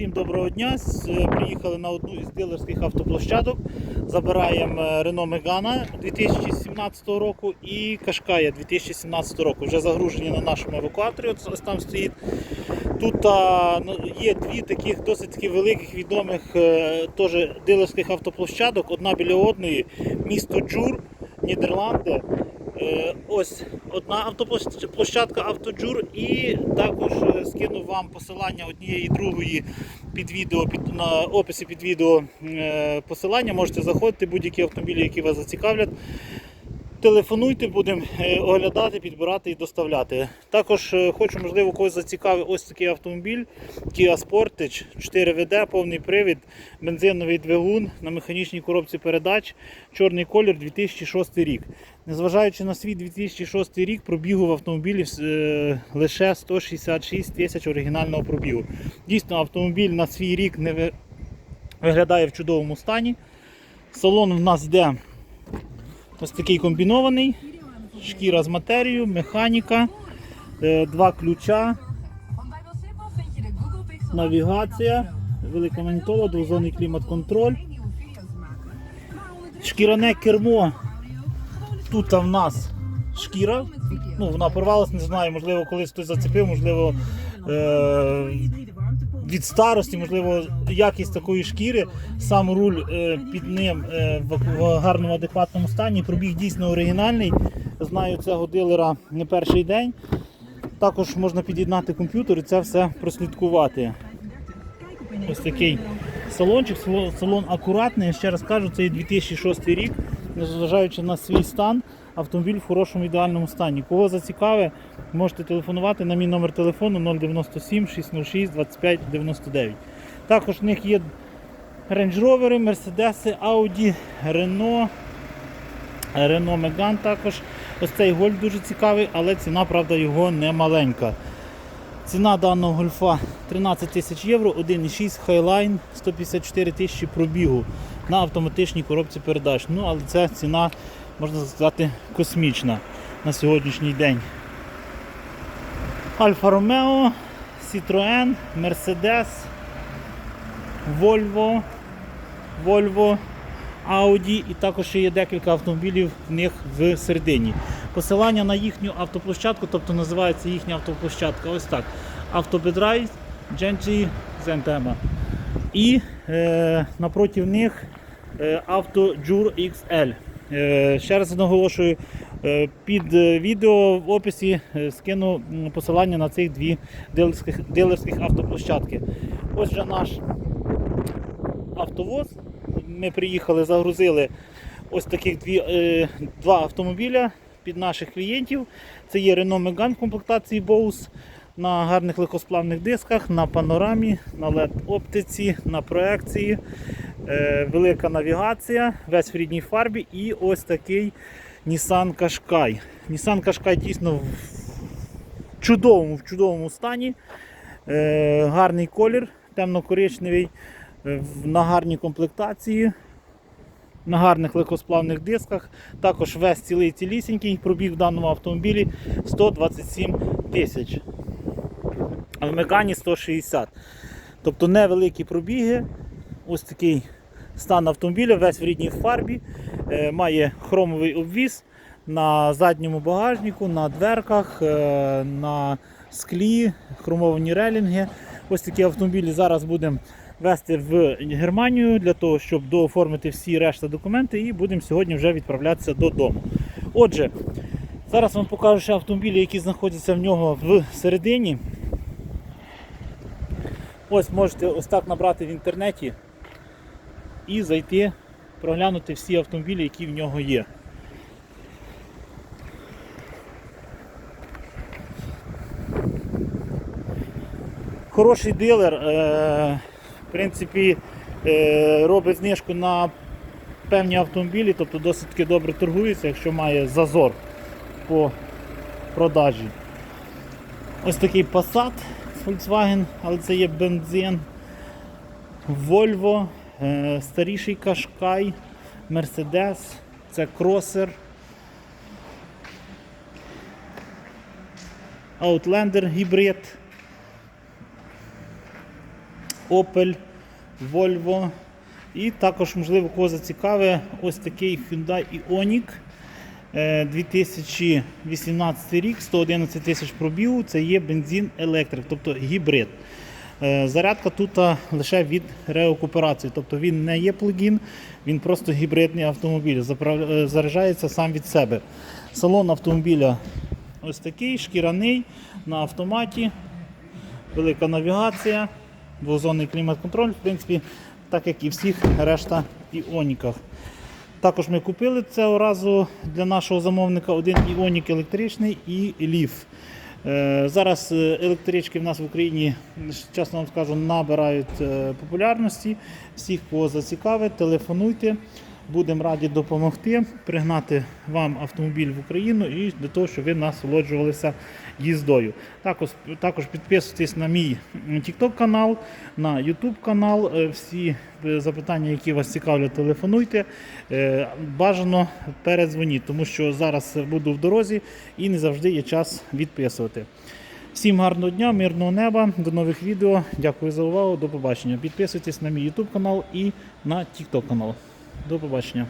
Всім доброго дня. Е, Приїхали на одну із дилерських автоплощадок. Забираємо е, Renault Megane 2017 року і Qashqai 2017 року. Вже загружені на нашому евакуаторі. Ось там стоїть. Тут а, ну, є дві таких досить таки великих відомих е, теж дилерських автоплощадок. Одна біля одної. Місто Джур, Нідерланди. Е, Ось одна автоплощадка Автоджур і також е, скину вам посилання однієї другої під відео, під, на описі під відео е, посилання. Можете заходити, будь-які автомобілі, які вас зацікавлять. Телефонуйте, будемо е, оглядати, підбирати і доставляти. Також е, хочу, можливо, когось зацікавив ось такий автомобіль Kia Sportage 4WD, повний привід, бензиновий двигун на механічній коробці передач, чорний колір 2006 рік. Незважаючи на свій 2006 рік, пробігу в автомобілі е, лише 166 тисяч оригінального пробігу. Дійсно, автомобіль на свій рік не виглядає в чудовому стані. Салон в нас йде ось такий комбінований, шкіра з матерією, механіка, е, два ключа, навігація, велика монітора, двозонний клімат-контроль, шкіряне кермо. Тут в нас шкіра. Ну, вона порвалась, не знаю, можливо, колись хтось зацепив, можливо, е- від старості, можливо, якість такої шкіри, сам руль е, під ним е, в, гарному адекватному стані. Пробіг дійсно оригінальний. Знаю цього дилера не перший день. Також можна під'єднати комп'ютер і це все прослідкувати. Ось такий салончик, салон, акуратний. Ще раз кажу, це є 2006 рік, незважаючи на свій стан, автомобіль в хорошому ідеальному стані. Кого зацікавить, можете телефонувати на мій номер телефону 097 606 25 99. Також в них є Range Rover, Mercedes, Audi, Renault, Renault Megane також. Ось цей гольф дуже цікавий, але ціна, правда, його не маленька. Ціна даного гольфа 13 тисяч євро, 1,6 Highline, 154 тисячі пробігу на автоматичній коробці передач. Ну, але це ціна, можна сказати, космічна на сьогоднішній день. Альфа Ромео, Citroën, Mercedes, Volvo, Volvo, Audi і також ще є декілька автомобілів в них в середині. Посилання на їхню автоплощадку, тобто називається їхня автоплощадка ось так. Автобедрай, Genji, Zentema. І напроти них е, AutoJur XL. Е, ще раз наголошую, е, під е, відео в описі е, скину посилання на цих дві дилерських, дилерських автоплощадки. Ось вже наш автовоз. Ми приїхали, загрузили ось таких дві, е, два автомобіля під наших клієнтів. Це є Renault Megane в комплектації Bose на гарних легкосплавних дисках, на панорамі, на LED оптиці, на проекції, е, велика навігація, весь в рідній фарбі і ось такий Nissan Qashqai. Nissan Qashqai дійсно в чудовому, в чудовому стані. Е, гарний колір, темно-коричневий, е, на гарній комплектації, на гарних легкосплавних дисках. Також весь цілий цілісінький, пробіг в даному автомобілі 127 тисяч. А в Мегані 160. Тобто невеликі пробіги. Ось такий стан автомобіля, весь в рідній фарбі, е, має хромовий обвіз на задньому багажнику, на дверках, е, на склі, хромовані релінги. Ось такі автомобілі зараз будемо вести в Германію для того, щоб дооформити всі решта документи і будемо сьогодні вже відправлятися додому. Отже, зараз вам покажу ще автомобілі, які знаходяться в нього в середині. Ось можете ось так набрати в інтернеті і зайти, проглянути всі автомобілі, які в нього є. Хороший дилер, е, в принципі, е, робить знижку на певні автомобілі, тобто досить таки добре торгується, якщо має зазор по продажі. Ось такий з Volkswagen, але це є бензин. Volvo, е, старіший Qashqai, Mercedes, це кросер. Outlander гібрид. Opel, Volvo. І також, можливо, кого зацікавить, ось такий Hyundai Ioniq. Е, 2018 рік, 111 тисяч пробігу, це є бензин електрик, тобто гібрид. Е, Зарядка тут лише від реокуперації, тобто він не є плагін, він просто гібридний автомобіль, е, заряджається сам від себе. Салон автомобіля ось такий, шкіряний, на автоматі, велика навігація, двозонний клімат-контроль, в принципі, так як і всіх решта іоніках. Також ми купили цього разу для нашого замовника один іонік електричний і ліф. Е, Зараз е, електрички в нас в Україні, чесно вам скажу, набирають е, популярності. Всіх, кого зацікавить, телефонуйте. Будемо раді допомогти, пригнати вам автомобіль в Україну і для того, щоб ви насолоджувалися їздою. Також, також підписуйтесь на мій TikTok канал, на YouTube канал. Е, Всі е, запитання, які вас цікавлять, телефонуйте. Е, Бажано передзвоніть, тому що зараз буду в дорозі і не завжди є час відписувати. Всім гарного дня, мирного неба, до нових відео. Дякую за увагу. До побачення. Підписуйтесь на мій YouTube канал і на TikTok канал. До побачення.